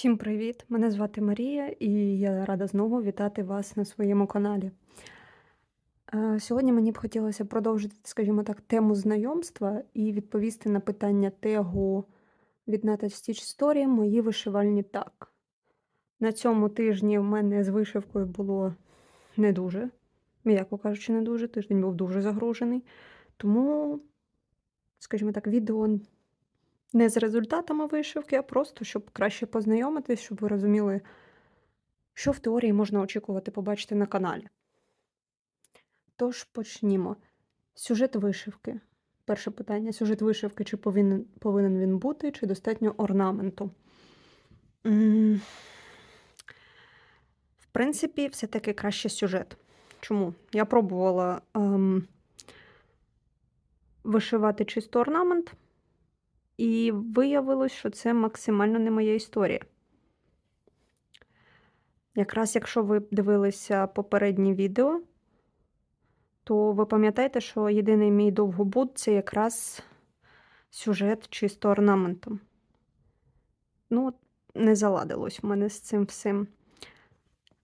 Всім привіт! Мене звати Марія, і я рада знову вітати вас на своєму каналі. Е, Сьогодні мені б хотілося продовжити, скажімо так, тему знайомства і відповісти на питання тегу від Stitch Story Мої вишивальні так. На цьому тижні в мене з вишивкою було не дуже, м'яко кажучи, не дуже. Тиждень був дуже загружений. Тому, скажімо так, відео не з результатами вишивки, а просто щоб краще познайомитись, щоб ви розуміли, що в теорії можна очікувати побачити на каналі. Тож почнімо. Сюжет вишивки. Перше питання: сюжет вишивки, чи повинен, повинен він бути, чи достатньо орнаменту? В принципі, все-таки краще сюжет. Чому? Я пробувала ем, вишивати чисто орнамент. І виявилось, що це максимально не моя історія. Якраз якщо ви дивилися попереднє відео, то ви пам'ятаєте, що єдиний мій довгобуд це якраз сюжет чисто орнаментом. Ну, не заладилось в мене з цим всім.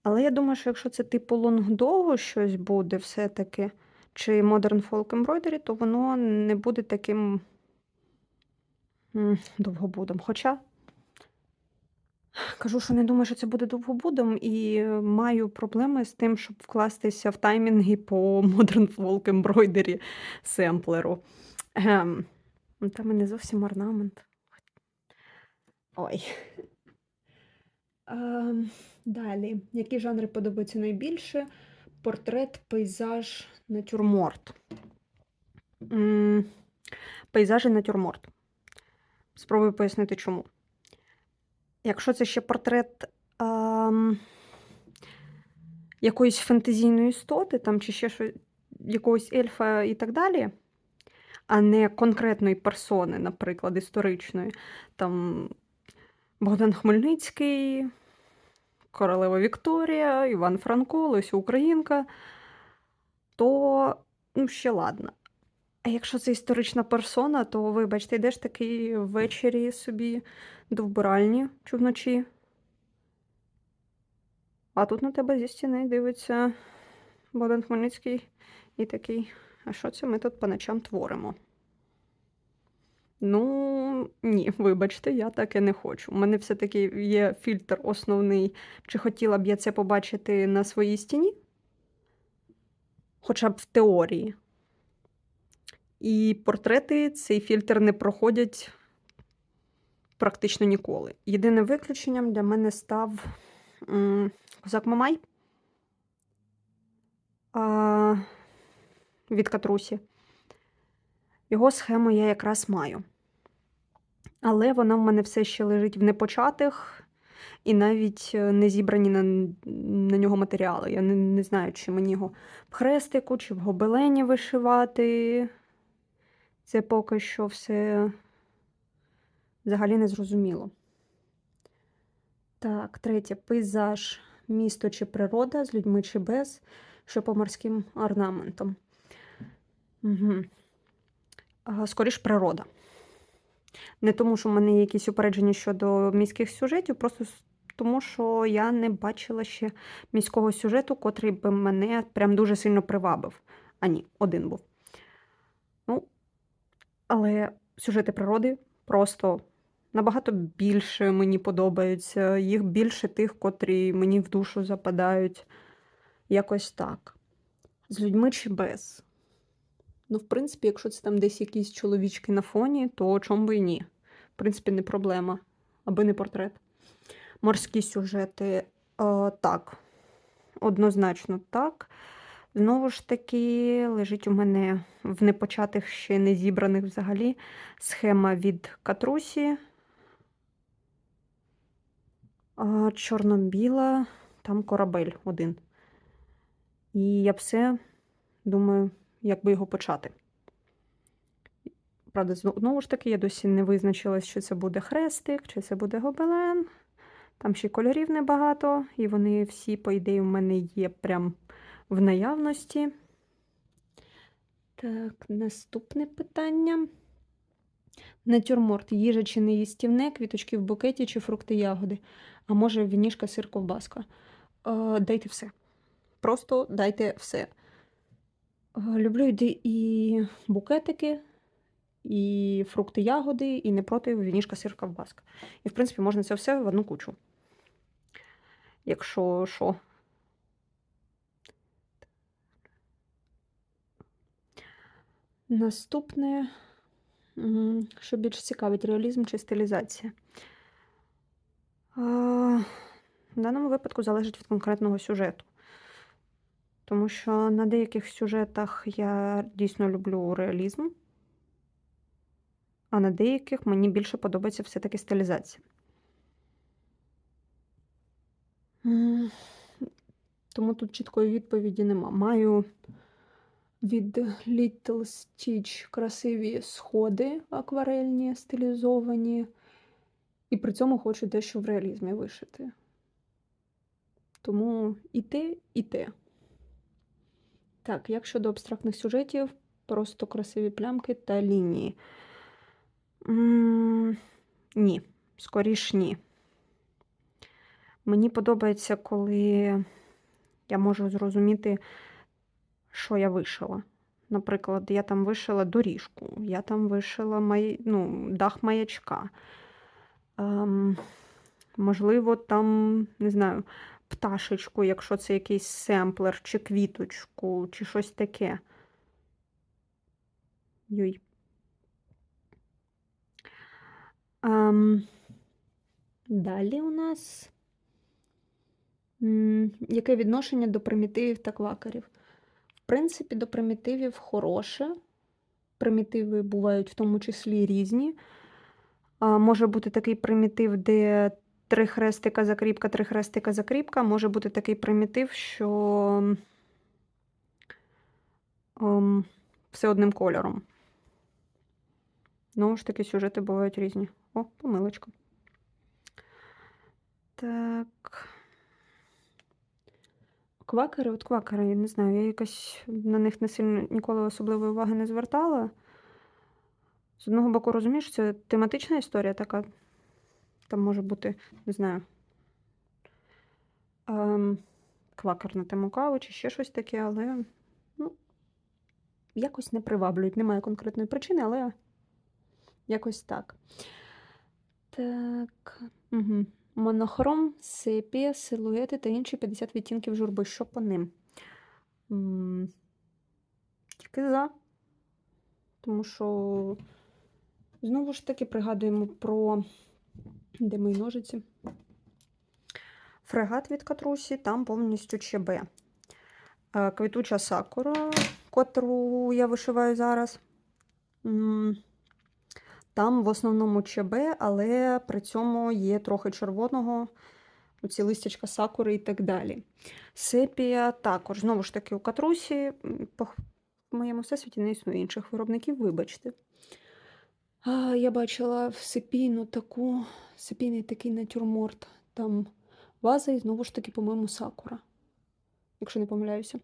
Але я думаю, що якщо це типу лонгдогу щось буде все-таки, чи Modern Folk Embroidery, то воно не буде таким довгобудом. Хоча кажу, що не думаю, що це буде довгобудом, і маю проблеми з тим, щоб вкластися в таймінги по Modern Folk Embroidery семплеру. Ем, там і не зовсім орнамент. Ой. Ем, далі. Які жанри подобаються найбільше? Портрет, пейзаж, натюрморт. М, Пейзаж і натюрморт. Спробую пояснити чому. Якщо це ще портрет ем, якоїсь фентезійної істоти, там, чи ще щось, якогось ельфа і так далі, а не конкретної персони, наприклад, історичної, там Богдан Хмельницький, Королева Вікторія, Іван Франко, Леся Українка, то ну, ще ладно. А якщо це історична персона, то вибачте, йдеш такий ввечері собі до вбиральні чи вночі. А тут на тебе зі стіни дивиться Богдан Хмельницький і такий, а що це ми тут по ночам творимо? Ну, ні, вибачте, я таке не хочу. У мене все-таки є фільтр основний. Чи хотіла б я це побачити на своїй стіні? Хоча б в теорії. І портрети цей фільтр не проходять практично ніколи. Єдиним виключенням для мене став Козак Мамай а, від Катрусі. Його схему я якраз маю. Але вона в мене все ще лежить в непочатих і навіть е, не зібрані на, на нього матеріали. Я не, не знаю, чи мені його в хрестику, чи в гобелені вишивати. Це поки що все взагалі не зрозуміло. Так, третє пейзаж, місто чи природа з людьми чи без, що по морським орнаментам. Угу. Скоріш природа. Не тому, що в мене є якісь упередження щодо міських сюжетів, просто тому, що я не бачила ще міського сюжету, котрий би мене прям дуже сильно привабив. А ні, один був. Ну, але сюжети природи просто набагато більше мені подобаються. Їх більше тих, котрі мені в душу западають. Якось так. З людьми чи без. Ну, в принципі, якщо це там десь якісь чоловічки на фоні, то чому би і ні. В принципі, не проблема, аби не портрет. Морські сюжети е, так. Однозначно так. Знову ж таки, лежить у мене в непочатих ще не зібраних взагалі схема від Катрусі. Чорно-біла, там корабель один. І я все думаю, як би його почати. Правда, знову ж таки, я досі не визначилась, чи це буде хрестик, чи це буде гобелен. Там ще кольорів небагато, і вони всі, по ідеї, в мене є прям в наявності. Так, наступне питання. Натюрморт, їжа чи не їстівне, квіточки в букеті чи фрукти ягоди. А може вінішка, сир, ковбаска. Е, дайте все. Просто дайте все. Е, люблю і, букетики, і фрукти, ягоди, і не проти вінішка, сир, ковбаска. І, в принципі, можна це все в одну кучу. Якщо що. Наступне, що більш цікавить, реалізм чи стилізація. В даному випадку залежить від конкретного сюжету. Тому що на деяких сюжетах я дійсно люблю реалізм, а на деяких мені більше подобається все-таки стилізація. Тому тут чіткої відповіді нема. Маю від Little Stitch красиві сходи акварельні, стилізовані, і при цьому хочу дещо в реалізмі вишити. Тому і те, і те. Так, як щодо абстрактних сюжетів, просто красиві плямки та лінії. М, Ні, скоріш ні. Мені подобається, коли я можу зрозуміти, що я вишила. Наприклад, я там вишила доріжку, я там вишила май... ну, дах маячка. Ем, можливо, там, не знаю, пташечку, якщо це якийсь семплер, чи квіточку, чи щось таке. Юй. Ем, далі у нас. Яке відношення до примітивів та квакерів? Принципі, до примітивів хороше. Примітиви бувають в тому числі різні. А, може бути такий примітив, де три хрестика закріпка, три хрестика закріпка. Може бути такий примітив, що ем, все одним кольором. Знову ж таки, сюжети бувають різні. О, помилочка. Так. Квакери, от квакери, я не знаю, я якось на них не сильно ніколи особливої уваги не звертала. З одного боку, розумієш, це тематична історія така. Там може бути, не знаю, ем, квакер на тему кави чи ще щось таке, але ну, якось не приваблюють. Немає конкретної причини, але якось так. Так. Угу. Монохром, сепія, силуети та інші 50 відтінків журби. Що по ним? Тільки за. Тому що знову ж таки пригадуємо про де мої ножиці. Фрегат від катрусі, там повністю ЧБ. Е, Квітуча сакура, котру я вишиваю зараз. Там в основному ЧБ, але при цьому є трохи червоного, оці листячка сакури і так далі. Сепія також, знову ж таки, у катрусі, по моєму всесвіті не існує інших виробників, вибачте. А, я бачила в сепійну таку, сепійний такий натюрморт. Там ваза і знову ж таки, по-моєму, сакура, якщо не помиляюся.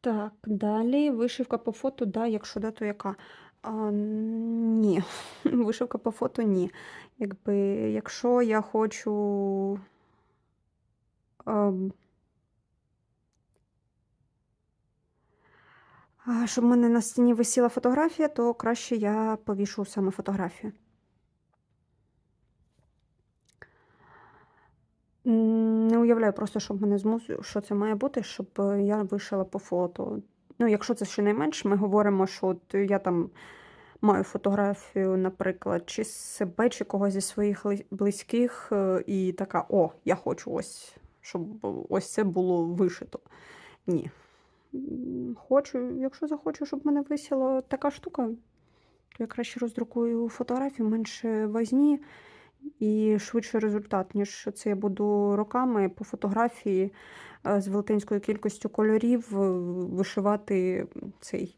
Так, далі вишивка по фото, да, якщо да, то яка? А, ні, вишивка по фото ні. Якби, якщо я хочу. ем, а, щоб в мене на стіні висіла фотографія, то краще я повішу саме фотографію. Не уявляю просто, що в мене змусу, що це має бути, щоб е, я вишила по фото. Ну, якщо це щонайменш, ми говоримо, що от я там маю фотографію, наприклад, чи себе, чи когось зі своїх близьких, е, і така: о, я хочу ось, щоб ось це було вишито. Ні. Хочу, якщо захочу, щоб мене висіла така штука, то я краще роздрукую фотографію, менше возні і швидший результат, ніж це я буду роками по фотографії е, з велетенською кількістю кольорів е, вишивати цей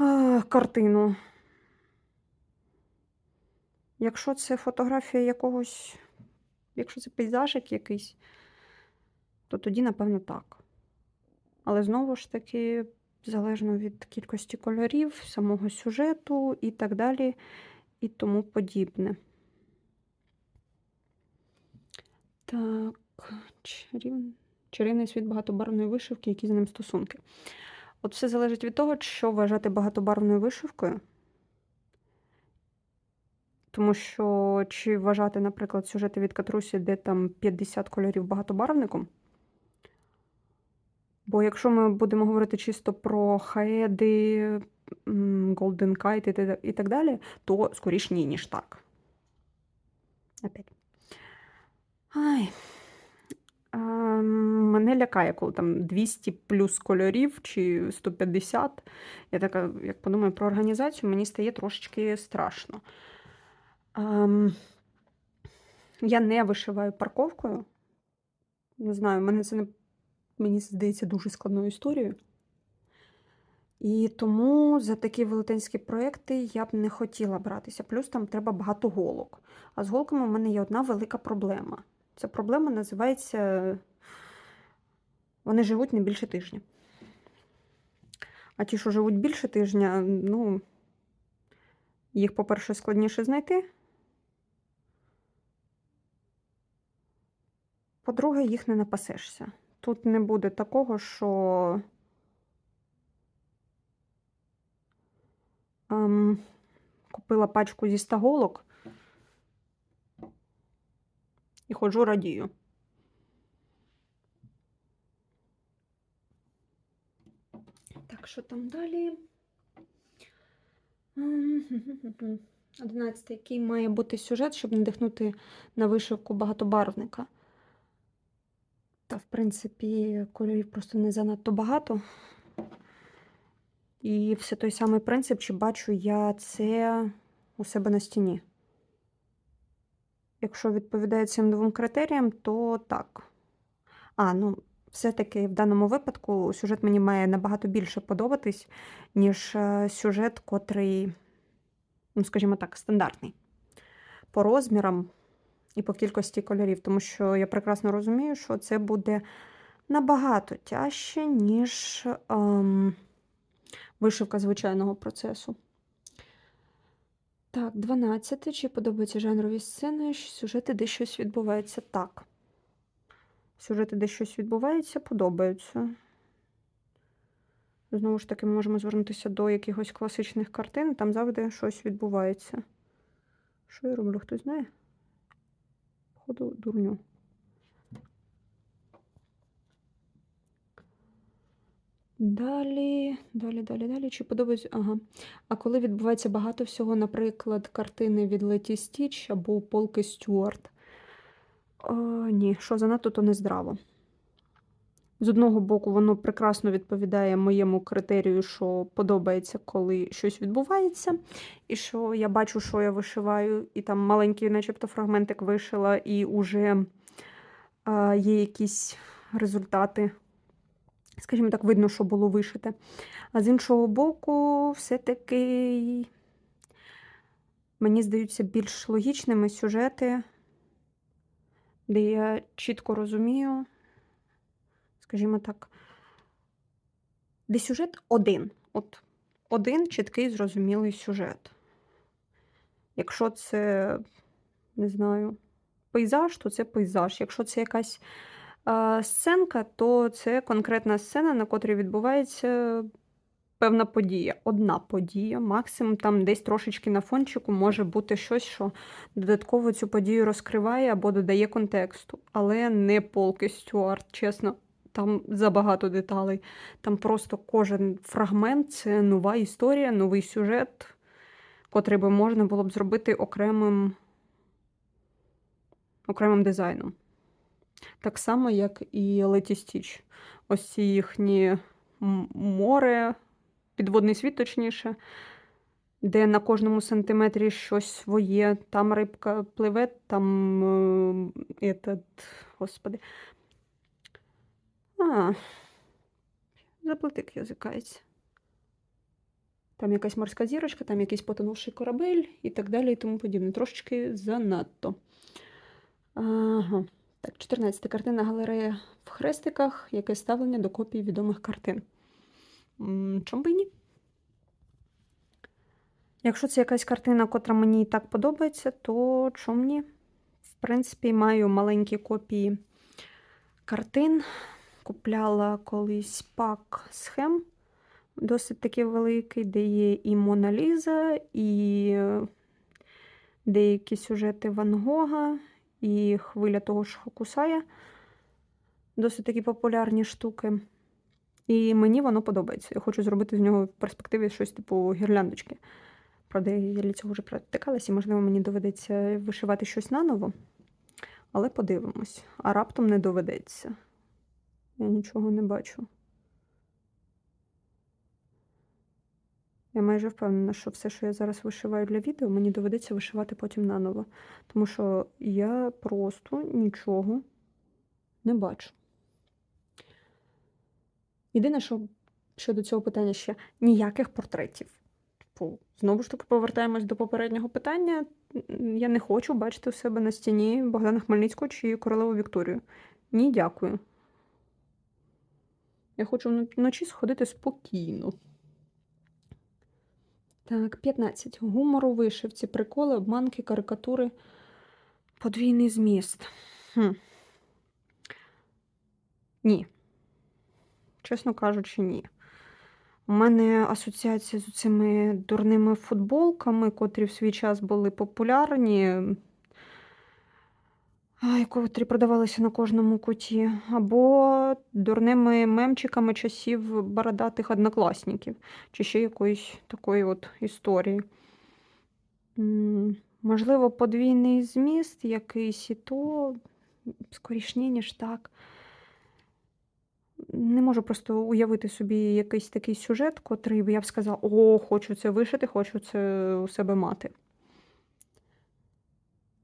е, картину. Якщо це фотографія якогось, якщо це пейзажик якийсь, то тоді, напевно, так. Але знову ж таки, залежно від кількості кольорів, самого сюжету і так далі, і тому подібне. Так, чарів... чарівний світ багатобарвної вишивки, які з ним стосунки. От все залежить від того, що вважати багатобарвною вишивкою. Тому що чи вважати, наприклад, сюжети від Катрусі, де там 50 кольорів багатобарвником. Бо якщо ми будемо говорити чисто про хаеди, Golden Kite і так далі, то скоріш ні, ніж так. Опять. Ай. А, мене лякає, коли там 200 плюс кольорів чи 150. Я така, як подумаю про організацію, мені стає трошечки страшно. Ам, я не вишиваю парковкою. Не знаю, мене це не, мені здається дуже складною історією. І тому за такі велетенські проекти я б не хотіла братися. Плюс там треба багато голок. А з голками в мене є одна велика проблема. Ця проблема називається вони живуть не більше тижня. А ті, що живуть більше тижня, ну, їх, по-перше, складніше знайти. По-друге, їх не напасешся. Тут не буде такого, що ем, купила пачку зі 100 голок і ходжу радію. Так, що там далі? Ем, гм-гм-гм. Одинадцятий. Який має бути сюжет, щоб надихнути на вишивку багатобарвника? Та, в принципі, кольорів просто не занадто багато. І все той самий принцип, чи бачу я це у себе на стіні. Якщо відповідає цим двом критеріям, то так. А, ну, все-таки в даному випадку сюжет мені має набагато більше подобатись, ніж е, сюжет, котрий, ну, скажімо так, стандартний. По розмірам і по кількості кольорів, тому що я прекрасно розумію, що це буде набагато тяжче, ніж ем, вишивка звичайного процесу. Так, 12. Чи подобаються жанрові сцени? Сюжети, де щось відбувається. Так. Сюжети, де щось відбувається, подобаються. Знову ж таки, ми можемо звернутися до якихось класичних картин, там завжди щось відбувається. Що я роблю, хтось знає? Походу, дурню. Далі, далі, далі, далі. Чи подобається. Ага. А коли відбувається багато всього, наприклад, картини від Леті Стіч або Полки Стюарт. О, ні, що занадто, то не здраво. З одного боку, воно прекрасно відповідає моєму критерію, що подобається, коли щось відбувається, і що я бачу, що я вишиваю, і там маленький, начебто, фрагментик вишила, і вже є якісь результати. Скажімо так, видно, що було вишите. А з іншого боку, все-таки мені здаються більш логічними сюжети, де я чітко розумію, скажімо так, де сюжет один. От один чіткий, зрозумілий сюжет. Якщо це, не знаю, пейзаж, то це пейзаж. Якщо це якась сценка, то це конкретна сцена, на котрій відбувається певна подія. Одна подія, максимум там десь трошечки на фончику може бути щось, що додатково цю подію розкриває або додає контексту. Але не полки Стюарт, чесно. Там забагато деталей. Там просто кожен фрагмент це нова історія, новий сюжет, котрий би можна було б зробити окремим, окремим дизайном. Так само, як і Леті Стіч. Ось ці їхні море, підводний світ, точніше, де на кожному сантиметрі щось своє. Там рибка пливе, там е, этот, господи. А, заплетик язикається. Там якась морська зірочка, там якийсь потонувший корабель і так далі, і тому подібне. Трошечки занадто. Ага. Так, 14 картина галерея в хрестиках, яке ставлення до копій відомих картин. м, чому б і ні? Якщо це якась картина, котра мені і так подобається, то чому ні? В принципі, маю маленькі копії картин. Купляла колись пак схем, досить таки великий, де є і Мона Ліза, і е, деякі сюжети Ван Гога, і хвиля того ж Хокусая. Досить такі популярні штуки. І мені воно подобається. Я хочу зробити з нього в перспективі щось типу гірляндочки. Правда, я для цього вже практикалася, і, можливо, мені доведеться вишивати щось наново. Але подивимось. А раптом не доведеться. Я нічого не бачу. Я майже впевнена, що все, що я зараз вишиваю для відео, мені доведеться вишивати потім наново. Тому що я просто нічого не бачу. Єдине, що щодо цього питання ще ніяких портретів. Типу, знову ж таки, повертаємось до попереднього питання. Я не хочу бачити у себе на стіні Богдана Хмельницького чи королеву Вікторію. Ні, дякую. Я хочу вночі сходити спокійно. Так, 15. Гумор у вишивці, приколи, обманки, карикатури, подвійний зміст. Хм. Ні. Чесно кажучи, ні. У мене асоціація з цими дурними футболками, котрі в свій час були популярні, котрі продавалися на кожному куті, або дурними мемчиками часів бородатих однокласників, чи ще якоїсь такої от історії. Можливо, подвійний зміст якийсь і то скоріш ні, ніж так. Не можу просто уявити собі якийсь такий сюжет, котрий би я б сказала: о, хочу це вишити, хочу це у себе мати.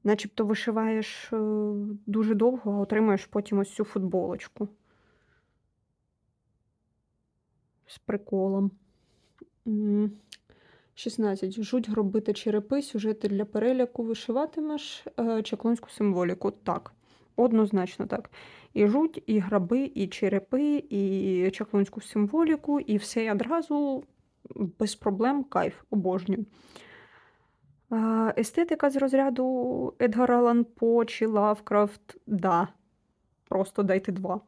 Начебто вишиваєш е, дуже довго, а отримуєш потім ось цю футболочку. З приколом. 16. Жуть гробити черепи, сюжети для переляку вишиватимеш е, чаклунську символіку. Так, однозначно так. І жуть, і граби, і черепи, і чаклунську символіку, і все одразу без проблем, кайф, обожнюю. Естетика з розряду Едгар Аллан По чи Лавкрафт, да. Просто дайте два.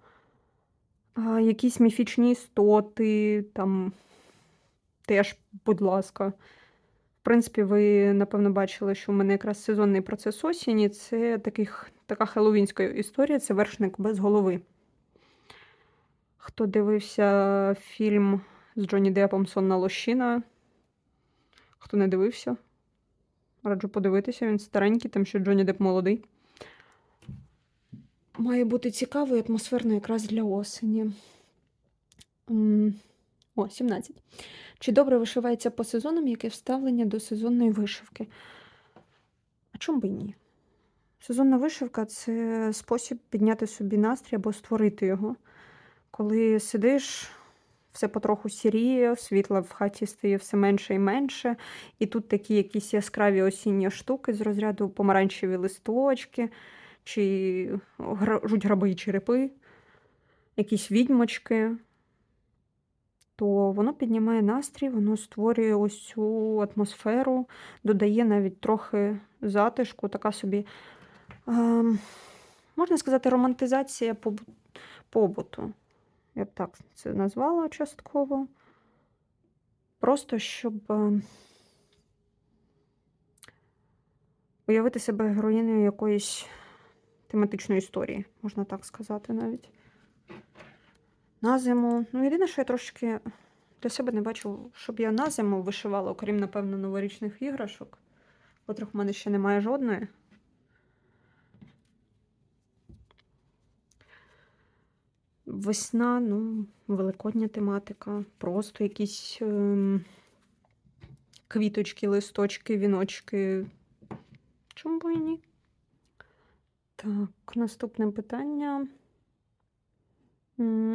А, Якісь міфічні істоти, там теж, будь ласка. В принципі, ви, напевно, бачили, що в мене якраз сезонний процес осені це таких, така хеллоуінська історія, це вершник без голови. Хто дивився фільм з Джонні Деппом Сонна лощина? Хто не дивився? Раджу подивитися, він старенький, там ще Джонні Депп молодий. Має бути цікаво і атмосферно якраз для осені. О, 17. Чи добре вишивається по сезонам, яке вставлення до сезонної вишивки? А чому б і ні? Сезонна вишивка це спосіб підняти собі настрій або створити його. Коли сидиш, все потроху сіріє, світла в хаті стає все менше і менше. І тут такі якісь яскраві осінні штуки з розряду помаранчеві листочки, чи жуть граби і черепи, якісь відьмочки. То воно піднімає настрій, воно створює ось цю атмосферу, додає навіть трохи затишку, така собі, ем, можна сказати, романтизація побуту. Я б так це назвала частково. Просто щоб е, уявити себе героїнею якоїсь тематичної історії, можна так сказати навіть. На зиму. Ну, єдине, що я трошки для себе не бачу, щоб я на зиму вишивала, окрім, напевно, новорічних іграшок, котрих в мене ще немає жодної. Весна, ну, великодня тематика, просто якісь ем, квіточки, листочки, віночки. Чому б і ні? Так, наступне питання.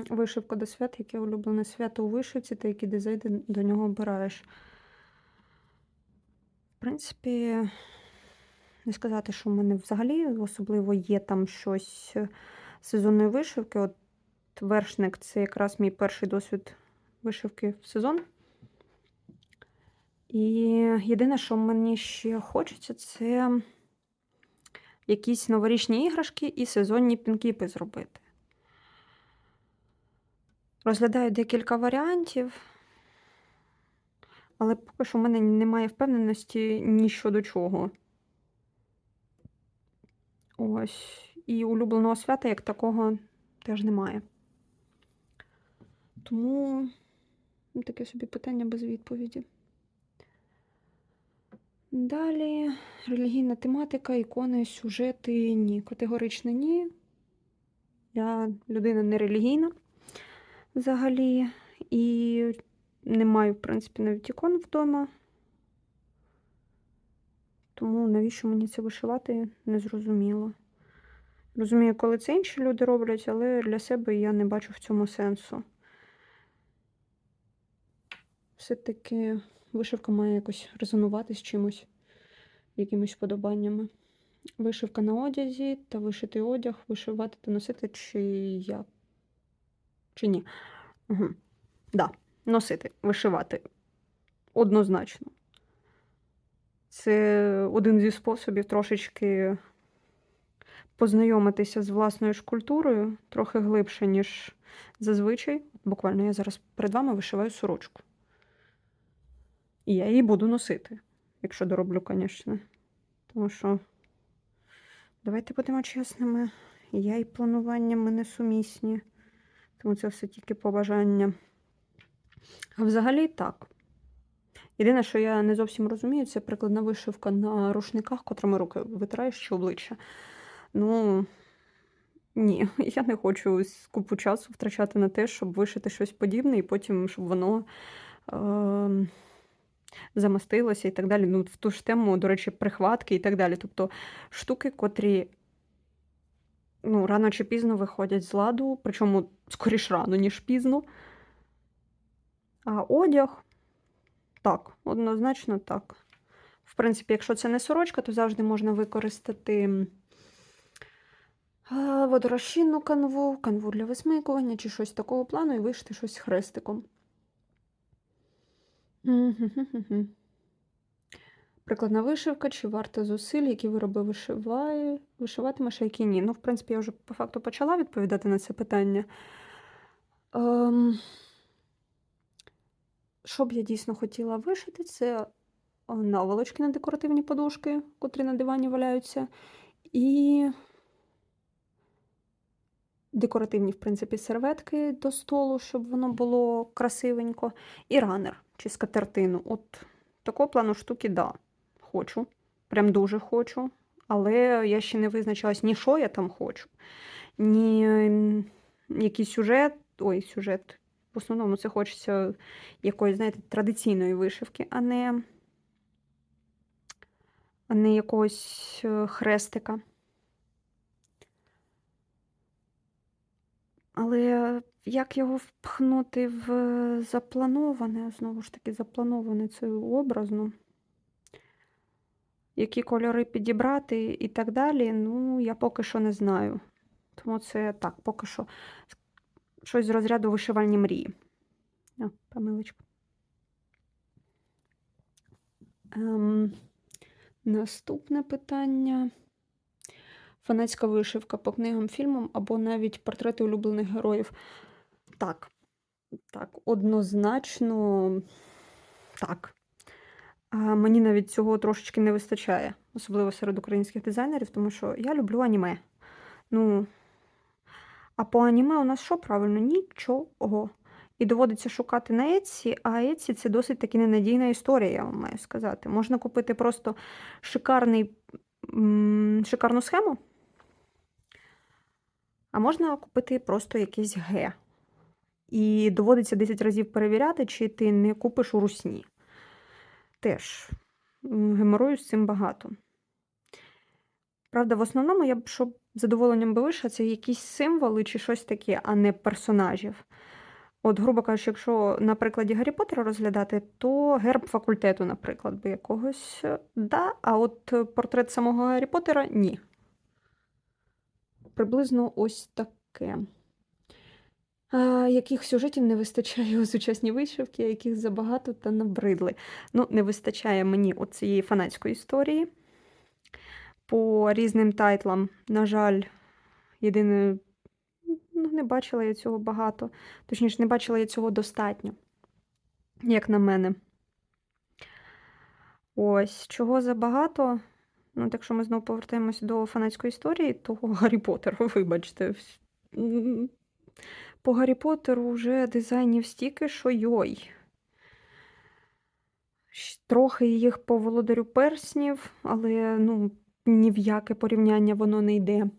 Вишивка до свят, яке улюблене свято у вишивці та які дизайни до нього обираєш. В принципі, не сказати, що в мене взагалі особливо є там щось е, сезонної вишивки. От вершник це якраз мій перший досвід вишивки в сезон. І єдине, що мені ще хочеться, це якісь новорічні іграшки і сезонні пінкіпи зробити. Розглядаю декілька варіантів, але поки що в мене немає впевненості ні щодо чого. Ось. І улюбленого свята як такого теж немає. Тому ну, таке собі питання без відповіді. Далі релігійна тематика, ікони, сюжети ні. Категорично ні. Я людина не релігійна взагалі. І не маю, в принципі, навіть ікон вдома. Тому навіщо мені це вишивати, не зрозуміло. Розумію, коли це інші люди роблять, але для себе я не бачу в цьому сенсу. Все-таки вишивка має якось резонувати з чимось, якимись вподобаннями. Вишивка на одязі та вишитий одяг, вишивати та носити, чи як? Чи ні? Угу. Да, носити, вишивати. Однозначно. Це один зі способів трошечки познайомитися з власною ж культурою трохи глибше, ніж зазвичай. Буквально я зараз перед вами вишиваю сорочку. І я її буду носити, якщо дороблю, звісно. Тому що, давайте будемо чесними, я і планування ми несумісні. Тому це все тільки побажання. А взагалі так. Єдине, що я не зовсім розумію, це прикладна вишивка на рушниках, котрими руки витираєш чи обличчя. Ну, ні, я не хочу купу часу втрачати на те, щоб вишити щось подібне, і потім, щоб воно е- замастилося і так далі. Ну, в ту ж тему, до речі, прихватки і так далі. Тобто штуки, котрі ну, рано чи пізно виходять з ладу, причому скоріш рано, ніж пізно. А одяг так, однозначно так. В принципі, якщо це не сорочка, то завжди можна використати водорозчинну канву, канву для висмикування чи щось такого плану, і вишити щось хрестиком. Прикладна вишивка, чи варто зусиль, які вироби вишиває, вишиватимеш, а які ні. Ну, в принципі, я вже по факту почала відповідати на це питання. Ем... Що б я дійсно хотіла вишити, це наволочки на декоративні подушки, котрі на дивані валяються, і декоративні, в принципі, серветки до столу, щоб воно було красивенько, і ранер чи скатертину. От такого плану штуки, да, хочу. Прям дуже хочу. Але я ще не визначилась, ні що я там хочу, ні який сюжет, ой, сюжет. В основному це хочеться якоїсь, знаєте, традиційної вишивки, а не, а не якогось е, хрестика. Але як його впхнути в заплановане, знову ж таки, заплановане це образно, які кольори підібрати і так далі, ну, я поки що не знаю. Тому це так, поки що щось з розряду вишивальні мрії. О, помилочка. Ем, Наступне питання. Фанатська вишивка по книгам, фільмам або навіть портрети улюблених героїв. Так, так, однозначно так. А Мені навіть цього трошечки не вистачає, особливо серед українських дизайнерів, тому що я люблю аніме. Ну, а по аніме у нас що правильно? Нічого. І доводиться шукати на Etsy, а Etsy це досить таки ненадійна історія, я вам маю сказати. Можна купити просто шикарний, шикарну схему, а можна купити просто якийсь Г. І доводиться 10 разів перевіряти, чи ти не купиш у русні. Теж геморою з цим багато. Правда, в основному я б щоб задоволенням би вийшла, це якісь символи чи щось таке, а не персонажів. От, грубо кажучи, якщо на прикладі Гаррі Поттера розглядати, то герб факультету, наприклад, би якогось да, а от портрет самого Гаррі Поттера ні. Приблизно ось таке. А, яких сюжетів не вистачає у сучасній вишивці, яких забагато та набридли. Ну, не вистачає мені оцієї фанатської історії. По різним тайтлам, на жаль, єдине, ну, не бачила я цього багато. Точніше, не бачила я цього достатньо, як на мене. Ось, чого забагато. Ну, так ми знову повертаємось до фанатської історії, то Гаррі Поттер, вибачте. По Гаррі Поттеру вже дизайнів стільки, що йой. Трохи їх по володарю перснів, але ну, ні в яке порівняння воно не йде.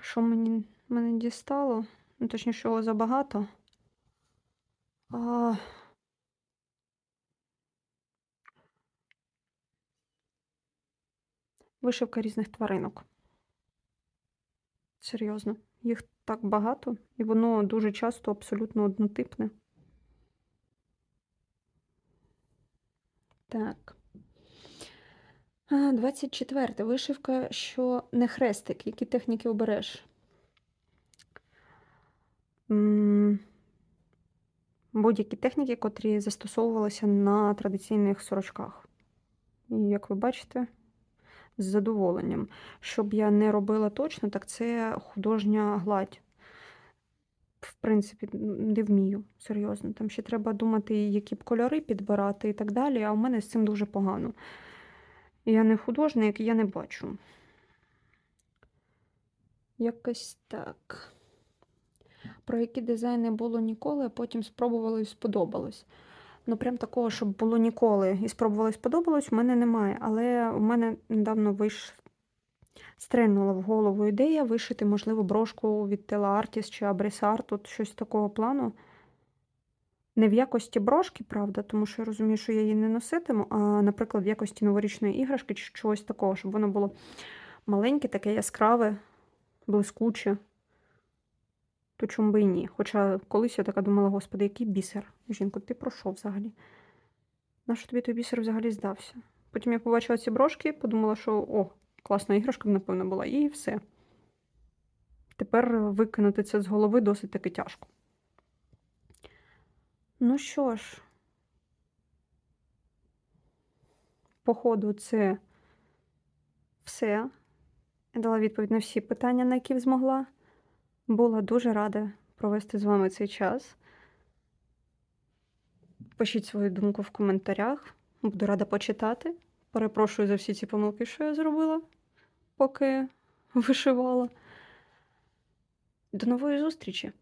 Що мені мене дістало? Ну, точніше, його забагато. А... Вишивка різних тваринок. Серйозно. Їх так багато, і воно дуже часто абсолютно однотипне. Так. 24. Вишивка, що не хрестик. Які техніки обереш? Будь-які техніки, котрі застосовувалися на традиційних сорочках. І як ви бачите, з задоволенням. Щоб я не робила точно, так це художня гладь. В принципі, не вмію, серйозно. Там ще треба думати, які б кольори підбирати і так далі, а у мене з цим дуже погано. Я не художник, я не бачу. Якось так. Про які дизайни було ніколи, а потім спробували і сподобалось. Ну, прям такого, щоб було ніколи і спробували сподобалось, у мене немає. Але у мене недавно виш... стрельнула в голову ідея вишити, можливо, брошку від Tela Artist чи Abris Art, щось такого плану. Не в якості брошки, правда, тому що я розумію, що я її не носитиму, а, наприклад, в якості новорічної іграшки чи чогось такого, щоб воно було маленьке, таке яскраве, блискуче. То чому би і ні? Хоча колись я така думала, господи, який бісер. Жінко, ти про що взагалі? Нащо тобі той бісер взагалі здався? Потім я побачила ці брошки, подумала, що о, класна іграшка, б, напевно, була, і все. Тепер викинути це з голови досить таки тяжко. Ну що ж, походу, це все. Я дала відповідь на всі питання, на які змогла. Була дуже рада провести з вами цей час. Пишіть свою думку в коментарях. Буду рада почитати. Перепрошую за всі ці помилки, що я зробила, поки вишивала. До нової зустрічі!